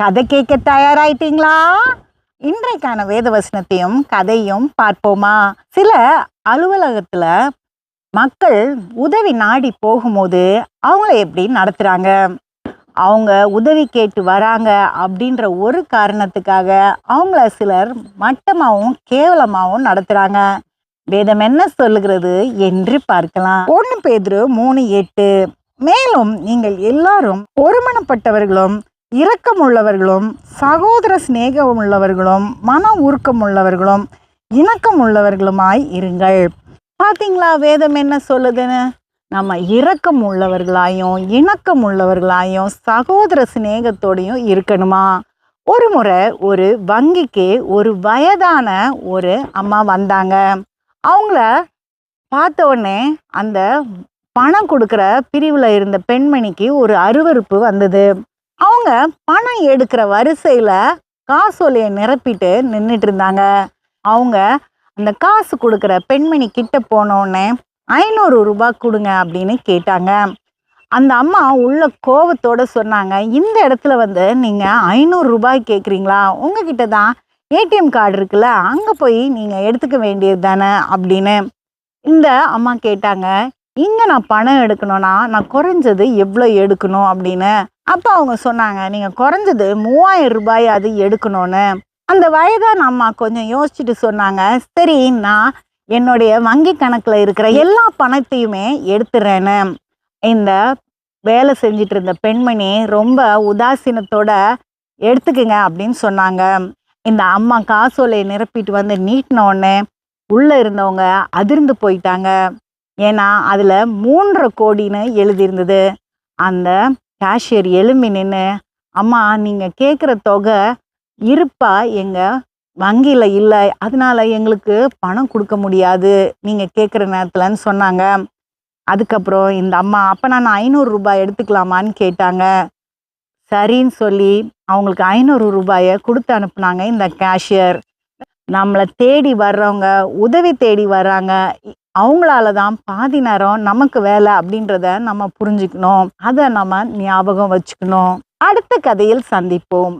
கதை கேட்க தயாராயிட்டீங்களா? இன்றைக்கான வேத வசனத்தையும் கதையும் பார்ப்போமா? சில அலுவலகத்துல மக்கள் உதவி நாடி போகும்போது அவங்கள எப்படி நடத்துறாங்க? அவங்க உதவி கேட்டு வராங்க அப்படின்ற ஒரு காரணத்துக்காக அவங்கள சிலர் மட்டமாகவும் கேவலமாகவும் நடத்துறாங்க. வேதம் என்ன சொல்லுகிறது என்று பார்க்கலாம். ஒன்று பேதுரு மூணு எட்டு. மேலும் நீங்கள் எல்லாரும் ஒருமனப்பட்டவர்களும் இரக்கம் உள்ளவர்களும் சகோதர சிநேகம் உள்ளவர்களும் மன உருக்கம் உள்ளவர்களும் இணக்கம் உள்ளவர்களுமாய் இருங்கள். பார்த்தீங்களா வேதம் என்ன சொல்லுதுன்னு? நம்ம இரக்கம் உள்ளவர்களாயும் இணக்கம் உள்ளவர்களாயும் சகோதர சிநேகத்தோடையும் இருக்கணுமா? ஒரு முறை ஒரு வங்கிக்கு ஒரு வயதான ஒரு அம்மா வந்தாங்க. அவங்கள பார்த்த உடனே அந்த பணம் கொடுக்குற பிரிவில் இருந்த பெண்மணிக்கு ஒரு அருவருப்பு வந்தது. அவங்க பணம் எடுக்கிற வரிசையில் காசோலையை நிரப்பிட்டு நின்றுட்டு இருந்தாங்க. அவங்க அந்த காசு கொடுக்குற பெண்மணி கிட்ட போனோடனே ஐநூறு ரூபாய் கொடுங்க அப்படின்னு கேட்டாங்க. அந்த அம்மா உள்ள கோபத்தோட சொன்னாங்க இந்த இடத்துல வந்து நீங்கள் ஐநூறு ரூபாய் கேட்குறீங்களா உங்ககிட்ட தான் ஏடிஎம் கார்டு இருக்குல்ல அங்கே போய் நீங்கள் எடுத்துக்க வேண்டியது தானே? அப்படின்னு இந்த அம்மா கேட்டாங்க இங்கே நான் பணம் எடுக்கணும்னா நான் குறைஞ்சது எவ்வளோ எடுக்கணும்? அப்படின்னு அப்போ அவங்க சொன்னாங்க நீங்கள் குறைஞ்சது மூவாயிரம் ரூபாய் அது எடுக்கணும்னு. அந்த வயதான அம்மா கொஞ்சம் யோசிச்சுட்டு சொன்னாங்க சரி நான் என்னுடைய வங்கி கணக்கில் இருக்கிற எல்லா பணத்தையுமே எடுத்துறேன்னு. இந்த வேலை செஞ்சிட்டு இருந்த பெண்மணி ரொம்ப உதாசீனத்தோட எடுத்துக்குங்க அப்படின்னு சொன்னாங்க. இந்த அம்மா காசோலையை நிரப்பிட்டு வந்து நீட்டினோடனே உள்ளே இருந்தவங்க அதிர்ந்து போயிட்டாங்க. ஏன்னா அதில் மூன்றரை கோடின்னு எழுதியிருந்தது. அந்த கேஷியர் எழும்பி நின்று அம்மா நீங்கள் கேட்குற தொகை இருப்பா எங்கள் வங்கியில் இல்லை. அதனால் எங்களுக்கு பணம் கொடுக்க முடியாது. நீங்கள் கேட்குற நேரத்தில்னு சொன்னாங்க. அதுக்கப்புறம் இந்த அம்மா அப்போ நான் ஐநூறு ரூபாய் எடுத்துக்கலாமான்னு கேட்டாங்க. சரின்னு சொல்லி அவங்களுக்கு ஐநூறு ரூபாயை கொடுத்து அனுப்புனாங்க இந்த கேஷியர் நம்மளை தேடி வர்றவங்க உதவி தேடி வர்றாங்க. அவங்களால தான் பாதி நேரம் நமக்கு வேலை அப்படின்றத நம்ம புரிஞ்சுக்கணும். அதை நம்ம ஞாபகம் வச்சுக்கணும். அடுத்த கதையில் சந்திப்போம்.